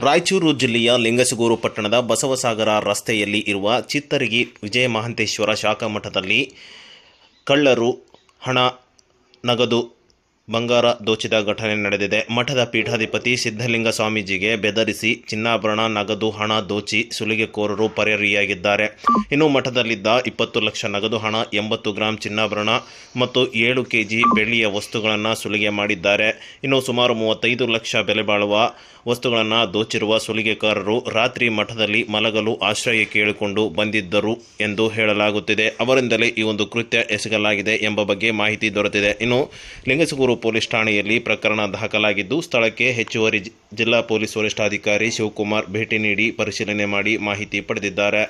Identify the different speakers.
Speaker 1: ರಾಯಚೂರು ಜಿಲ್ಲೆಯ ಲಿಂಗಸಗೂರು ಪಟ್ಟಣದ ಬಸವಸಾಗರ ರಸ್ತೆಯಲ್ಲಿ ಇರುವ ಚಿತ್ತರಿಗಿ ವಿಜಯ ಮಹಾಂತೇಶ್ವರ ಶಾಖಾ ಮಠದಲ್ಲಿ ಕಳ್ಳರು, ಹಣ, ನಗದು ಬಂಗಾರ ದೋಚಿದ ಘಟನೆ ನಡೆದಿದೆ. ಮಠದ ಪೀಠಾಧಿಪತಿ ಸಿದ್ಧಲಿಂಗ ಸ್ವಾಮೀಜಿಗೆ ಬೆದರಿಸಿ, ಚಿನ್ನಾಭರಣ, ನಗದು ಹಣ ದೋಚಿ ಸುಲಿಗೆಕೋರರು ಪರಾರಿಯಾಗಿದ್ದಾರೆ ಇನ್ನು ಮಠದಲ್ಲಿದ್ದ ಇಪ್ಪತ್ತು ಲಕ್ಷ ನಗದು ಹಣ, ಎಂಬತ್ತು ಗ್ರಾಂ ಚಿನ್ನಾಭರಣ ಮತ್ತು ಏಳು ಕೆಜಿ ಬೆಳ್ಳಿಯ ವಸ್ತುಗಳನ್ನು ಸುಲಿಗೆ ಮಾಡಿದ್ದಾರೆ. ಇನ್ನು ಸುಮಾರು ಮೂವತ್ತೈದು ಲಕ್ಷ ಬೆಲೆ ಬಾಳುವ ವಸ್ತುಗಳನ್ನು ದೋಚಿರುವ ಸುಲಿಗೆಕಾರರು ರಾತ್ರಿ ಮಠದಲ್ಲಿ ಮಲಗಲು ಆಶ್ರಯ ಕೇಳಿಕೊಂಡು ಬಂದಿದ್ದರು ಎಂದು ಹೇಳಲಾಗುತ್ತಿದೆ. ಅವರಿಂದಲೇ ಈ ಒಂದು ಕೃತ್ಯ ಎಸಗಲಾಗಿದೆ ಎಂಬ ಬಗ್ಗೆ ಮಾಹಿತಿ ದೊರೆತಿದೆ. ಇನ್ನು ಲಿಂಗಸಗೂರು ಪೊಲೀಸ್ ಠಾಣೆಯಲ್ಲಿ ಪ್ರಕರಣ ದಾಖಲಾಗಿದ್ದು, ಸ್ಥಳಕ್ಕೆ ಹೆಚ್ಚುವರಿ ಜಿಲ್ಲಾ ಪೊಲೀಸ್ ವರಿಷ್ಠಾಧಿಕಾರಿ ಶಿವಕುಮಾರ್ ಭೇಟಿ ನೀಡಿ ಪರಿಶೀಲನೆ ಮಾಡಿ ಮಾಹಿತಿ ಪಡೆದಿದ್ದಾರೆ.